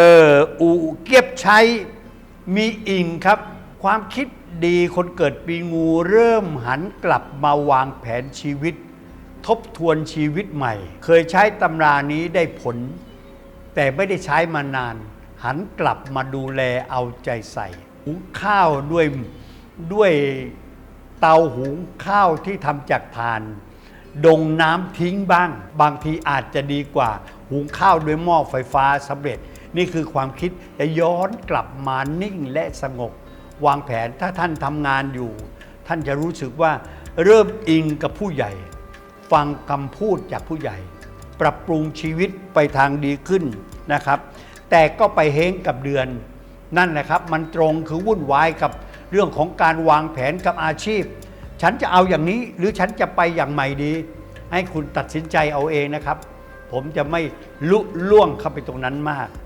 เอออูเกียบใช้มีอิงครับ ความคิดดีคนเกิดปีงูเริ่มหันกลับมาวางแผนชีวิต ทบทวนชีวิตใหม่ เคยใช้ตำรานี้ได้ผล แต่ไม่ได้ใช้มานาน หันกลับมาดูแลเอาใจใส่ หุงข้าวด้วยด้วยเตาหุงข้าวที่ทำจากถ่าน ดงน้ำทิ้งบ้าง บางทีอาจจะดีกว่า หุงข้าวด้วยหม้อไฟฟ้าสำเร็จ นี่คือความคิดจะย้อนกลับมานิ่งและสงบ วางแผนถ้าท่านทำงานอยู่ ท่านจะรู้สึกว่าเริ่มอิงกับผู้ใหญ่ ฟังคำพูดจากผู้ใหญ่ ปรับปรุงชีวิตไปทางดีขึ้นนะครับ แต่ก็ไปเฮงกับเดือน นั่นแหละครับ มันตรงคือวุ่นวายกับเรื่องของการวางแผนกับอาชีพ ฉันจะเอาอย่างนี้หรือฉันจะไปอย่างใหม่ดี ให้คุณตัดสินใจเอาเองนะครับ ผมจะไม่ลุล่วงเข้าไปตรงนั้นมาก